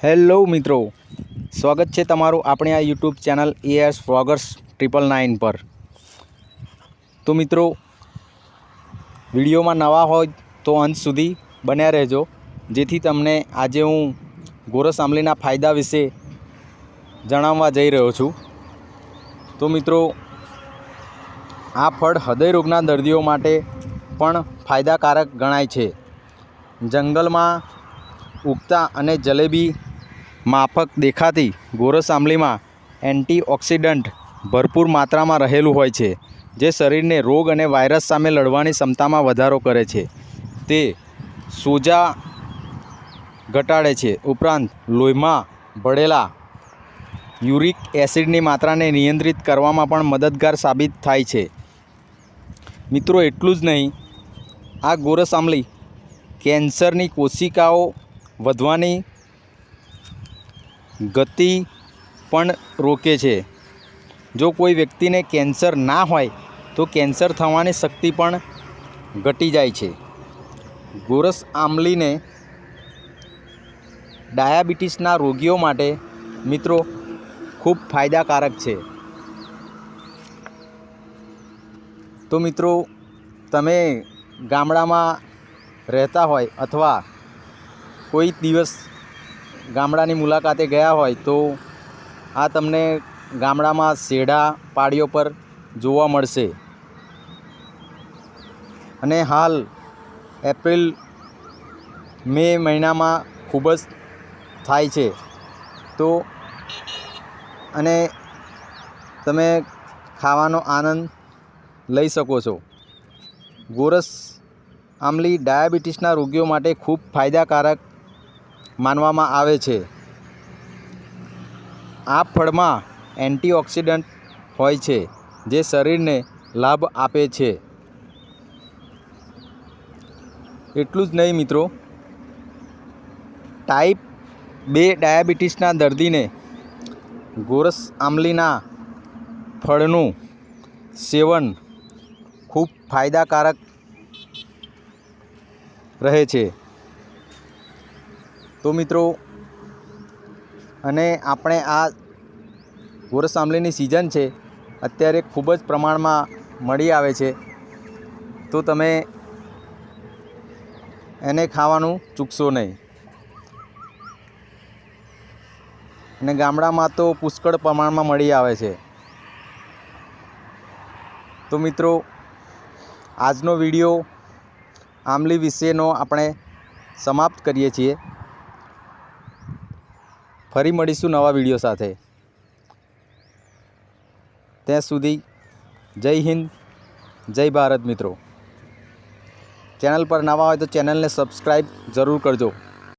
Hello મિત્રો, સ્વાગત છે તમારું આપણી આ YouTube channel AS vloggers triple nine પર. તો મિત્રો, વિડીયોમાં નવા હોય તો અંત સુધી બન્યા રહેજો, જેથી તમને આજે હું ગોરસ આંબલીના ફાયદા વિશે જણાવવા જઈ રહ્યો છું. તો મિત્રો, આ ફળ હૃદયરોગના દર્દીઓ માટે પણ ફાયદાકારક ગણાય છે. જંગલમાં ઉગતા અને જલેબી માફક દેખાતી ગોરસ આંબલીમાં એન્ટીઓક્સિડન્ટ ભરપૂર માત્રામાં રહેલું હોય છે, જે શરીરને રોગ અને વાયરસ સામે લડવાની ક્ષમતામાં વધારો કરે છે. તે સોજા ઘટાડે છે. ઉપરાંત, લોહીમાં ભળેલા યુરિક એસિડની માત્રાને નિયંત્રિત કરવામાં પણ મદદગાર સાબિત થાય છે. મિત્રો, એટલું જ નહીં, આ ગોરસ આંબલી કેન્સરની કોશિકાઓ વધવાની ગતિ પણ રોકે છે. જો કોઈ વ્યક્તિને કેન્સર ના હોય, તો કેન્સર થવાની શક્તિ પણ ઘટી જાય છે. ગોરસ આંબલીને ડાયાબિટીસના રોગીઓ માટે, મિત્રો, ખૂબ ફાયદાકારક છે. તો મિત્રો, તમે ગામડામાં રહેતા હોય અથવા કોઈ દિવસ ગામડાની મુલાકાતે ગયા હોય તો આ તમને ગામડામાં શેઢા પાડીઓ પર જોવા મળશે. અને હાલ એપ્રિલ મે મહિનામાં ખૂબ જ થાય છે. તો અને તમે ખાવાનો આનંદ લઈ શકો છો. ગોરસ આમલી ડાયાબિટીસના રોગીઓ માટે ખૂબ ફાયદાકારક માનવામાં આવે છે. આ ફળમાં એન્ટીઓક્સિડન્ટ હોય છે, જે શરીરને લાભ આપે છે. એટલું જ નહીં મિત્રો. ટાઈપ બે ડાયાબિટીસના દર્દીને ગોરસ આંબલીના ફળનું સેવન ખૂબ ફાયદાકારક રહે છે. તો મિત્રો, અને આપણે આ ગોરસ આંબલીની સિઝન છે, અત્યારે ખૂબ જ પ્રમાણમાં મળી આવે છે. તો તમે એને ખાવાનું ચૂકશો નહીં. અને ગામડામાં તો પુષ્કળ પ્રમાણમાં મળી આવે છે. તો મિત્રો, આજનો વીડિયો આંબલી વિશેનો આપણે સમાપ્ત કરીએ છીએ. ફરી મળીશું નવા વીડિયો સાથે. ત્યાં સુધી જય હિન્દ, જય ભારત મિત્રો. ચેનલ પર નવા હોય તો ચેનલને સબસ્ક્રાઈબ જરૂર કરજો.